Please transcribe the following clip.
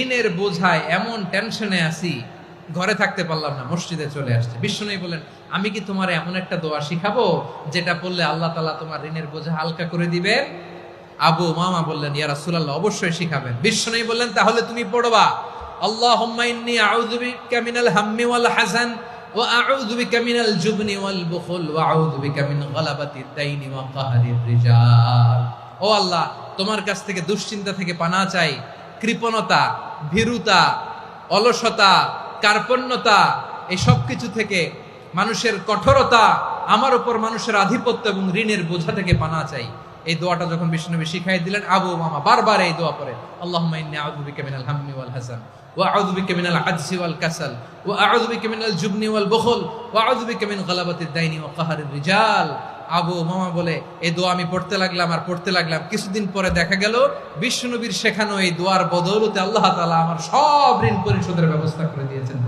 ঋণের বোঝায় এমন টেনশনে আছি, ঘরে থাকতে পারলাম না, মসজিদে চলে আসছে। বিশ্বনী বলেন আমি কি তোমার এমন একটা দোয়া শিখাবো, যেটা পড়লে আল্লাহ তালা তোমার ঋণের বোঝা হালকা করে দিবে আবু মামা বললেন, ইয়া রাসূলুল্লাহ, অবশ্যই শিখাবেন। বিশ্বনী বললেন, তাহলে তুমি পড়বা ওয়াল হাযান ওয়া আউযু বিকা জুবনি ওয়াল ও আল্লাহ, তোমার কাছ থেকে দুশ্চিন্তা থেকে পানা চাই কৃপণতা, ভীরুতা, অলসতা, কার্পণ্যতা, এই সব কিছু থেকে মানুষের কঠোরতা, আমার উপর মানুষের আধিপত্য এবং ঋণের বোঝা থেকে পানা চাই। এই দোয়াটা যখন বিষ্ণুনবী শিখাই দিলেন, আবু মামা বারবার এই দোয়া পড়ে বিকা মিনাল হাম্মি ওয়াল হাসান, ওয়া আউযু বিকা মিনাল আজজি ওয়াল কাসাল, ওয়া আউযু বিকা মিনাল জুবনি ওয়াল বুখল, ওয়া আউযু বিকা মিন গালাবাতিদ দাইনি ওয়া কাহরির রিজাল। আবু মামা বলে এই দোয়া আমি পড়তে লাগলাম আর পড়তে লাগলাম। কিছুদিন পরে দেখা গেল বিষ্ণুনবীর শেখানো এই দোয়ার বদৌলতে আল্লাহ তালা আমার সব ঋণ পরিশোধের ব্যবস্থা করে দিয়েছেন